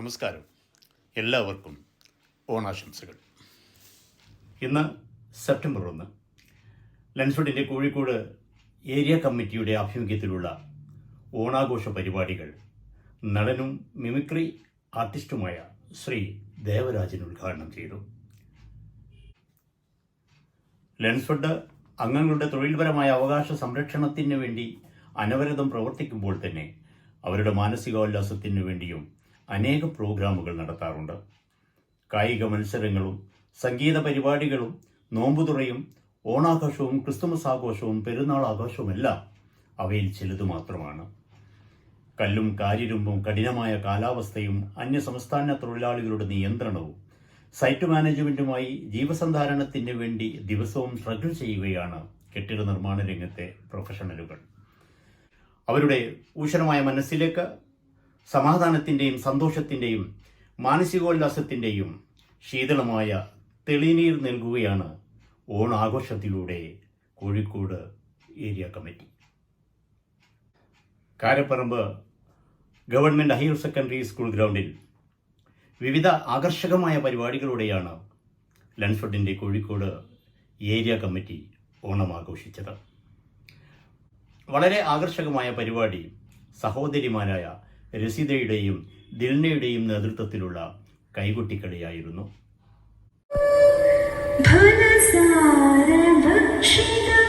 നമസ്കാരം. എല്ലാവർക്കും ഓണാശംസകൾ. ഇന്ന് സെപ്റ്റംബർ ഒന്ന്. ലൻസ്ഫുഡിന്റെ കോഴിക്കോട് ഏരിയ കമ്മിറ്റിയുടെ ആഭിമുഖ്യത്തിലുള്ള ഓണാഘോഷ പരിപാടികൾ നടനും മിമിക്രി ആർട്ടിസ്റ്റുമായ ശ്രീ ദേവരാജൻ ഉദ്ഘാടനം ചെയ്തു. ലെൻസ്ഫുഡ് അംഗങ്ങളുടെ തൊഴിൽപരമായ അവകാശ സംരക്ഷണത്തിന് വേണ്ടി അനവരതം പ്രവർത്തിക്കുമ്പോൾ തന്നെ അവരുടെ മാനസികോല്ലാസത്തിന് വേണ്ടിയും അനേക പ്രോഗ്രാമുകൾ നടത്താറുണ്ട്. കായിക മത്സരങ്ങളും സംഗീത പരിപാടികളും നോമ്പുതുറയും ഓണാഘോഷവും ക്രിസ്തുമസ് ആഘോഷവും പെരുന്നാൾ ആഘോഷവുമെല്ലാം അവയിൽ ചിലത് മാത്രമാണ്. കല്ലും കാരിരുമ്പും കഠിനമായ കാലാവസ്ഥയും അന്യ അന്യസംസ്ഥാന തൊഴിലാളികളുടെ നിയന്ത്രണവും സൈറ്റ് മാനേജ്മെന്റുമായി ജീവസന്ധാരണത്തിന് വേണ്ടി ദിവസവും സ്ട്രഗിൾ ചെയ്യുകയാണ് കെട്ടിട നിർമ്മാണ രംഗത്തെ പ്രൊഫഷണലുകൾ. അവരുടെ ഊഷരമായ മനസ്സിലേക്ക് സമാധാനത്തിന്റെയും സന്തോഷത്തിന്റെയും മാനസികോല്ലാസത്തിന്റെയും ശീതളമായ തെളിനീർ നൽകുകയാണ് ഓണാഘോഷത്തിലൂടെ Kozhikode area committee. Karaparamba government higher secondary school ഗ്രൗണ്ടിൽ വിവിധ ആകർഷകമായ പരിപാടികളോടെയാണ് ലൻഫഡിന്റെ കോഴിക്കോട് ഏരിയ കമ്മിറ്റി ഓണം ആഘോഷിച്ചത് വളരെ ആകർഷകമായ പരിപാടി സഹോദരിമാരായ രസിതയുടെയും ദിൽനയുടെയും നേതൃത്വത്തിലുള്ള കൈകൊട്ടിക്കളിയായിരുന്നു. ഫലസാരഭക്ഷിതം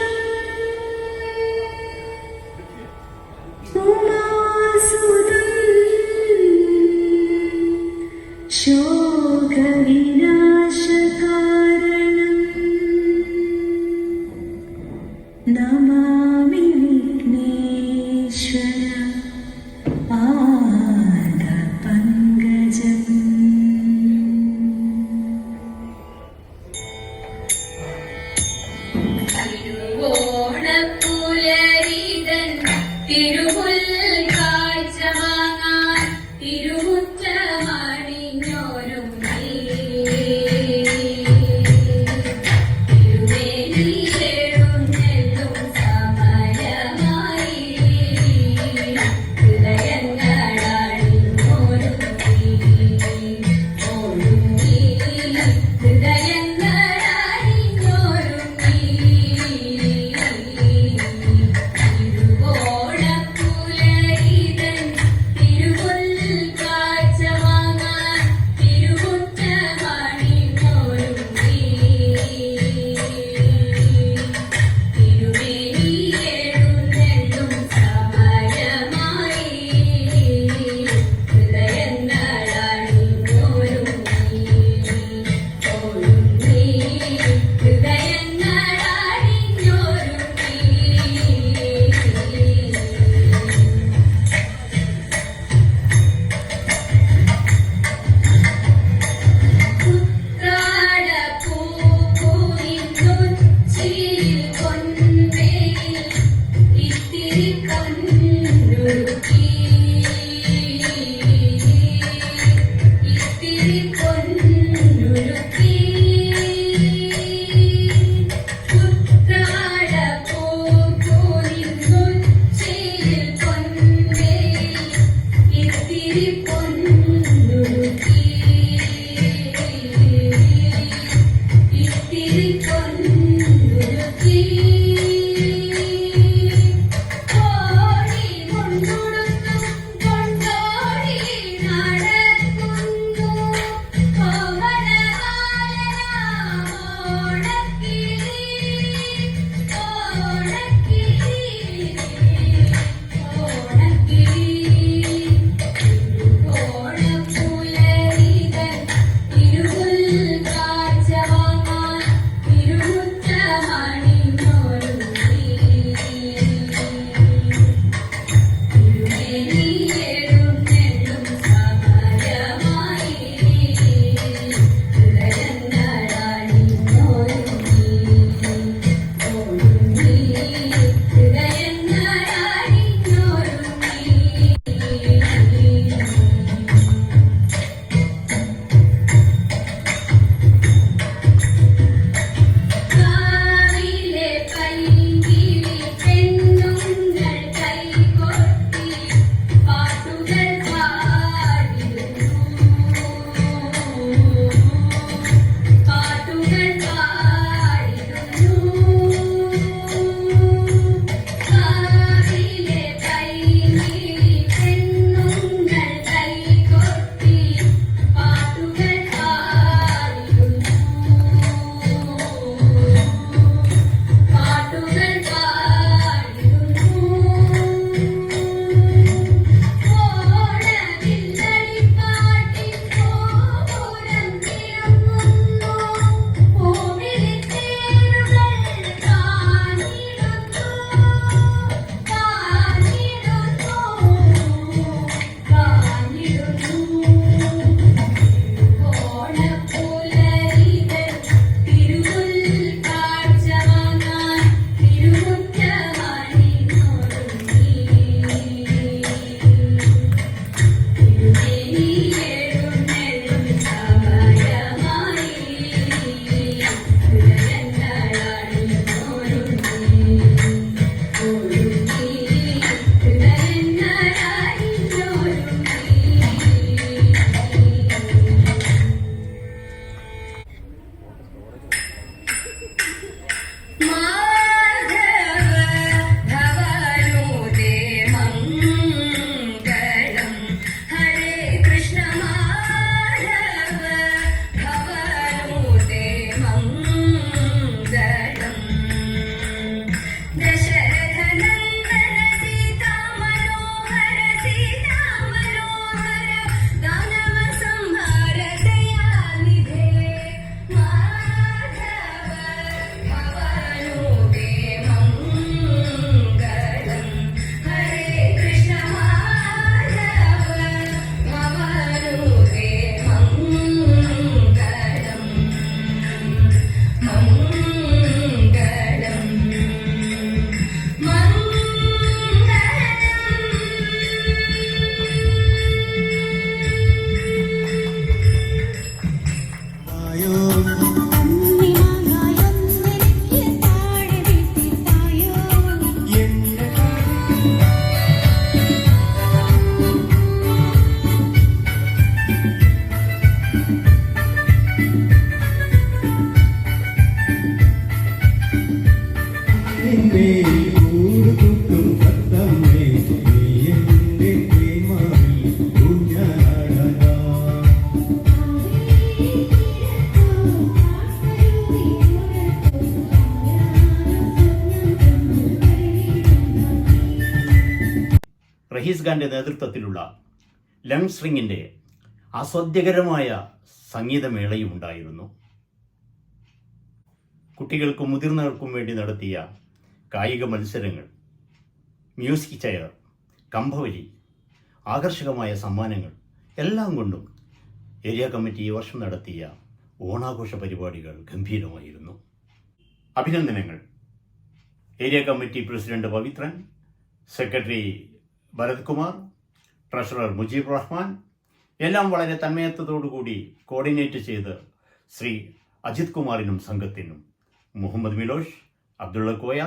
റഹീസ് ഖാന്റെ നേതൃത്വത്തിലുള്ള ലങ്സ് റിങ്ങിന്റെ അസ്വാദ്യകരമായ സംഗീതമേളയും ഉണ്ടായിരുന്നു. കുട്ടികൾക്കും മുതിർന്നവർക്കും വേണ്ടി നടത്തിയ കായിക മത്സരങ്ങൾ മ്യൂസിക് ചെയർ കമ്പവലി ആകർഷകമായ സമ്മാനങ്ങൾ എല്ലാം കൊണ്ടും ഏരിയ കമ്മിറ്റി ഈ വർഷം നടത്തിയ ഓണാഘോഷ പരിപാടികൾ ഗംഭീരമായിരുന്നു. അഭിനന്ദനങ്ങൾ. Area committee president Pavithran secretary Bharath Kumar treasurer Mujeeb Rahman എല്ലാം വളരെ തന്മയത്വത്തോടുകൂടി കോർഡിനേറ്റ് ചെയ്ത് ശ്രീ അജിത് കുമാറിനും സംഘത്തിനും മുഹമ്മദ് മിലോഷ് അബ്ദുള്ള കോയ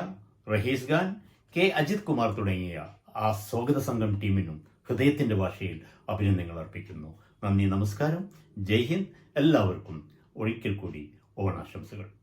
റഹീസ് ഖാൻ കെ അജിത് കുമാർ തുടങ്ങിയ ആ സ്വാഗത സംഘം ടീമിനും ഹൃദയത്തിന്റെ ഭാഷയിൽ അഭിനന്ദനങ്ങൾ അർപ്പിക്കുന്നു. നന്ദി നമസ്കാരം. ജയ് ഹിന്ദ്. എല്ലാവർക്കും ഒരിക്കൽ കൂടി ഓണാശംസകൾ.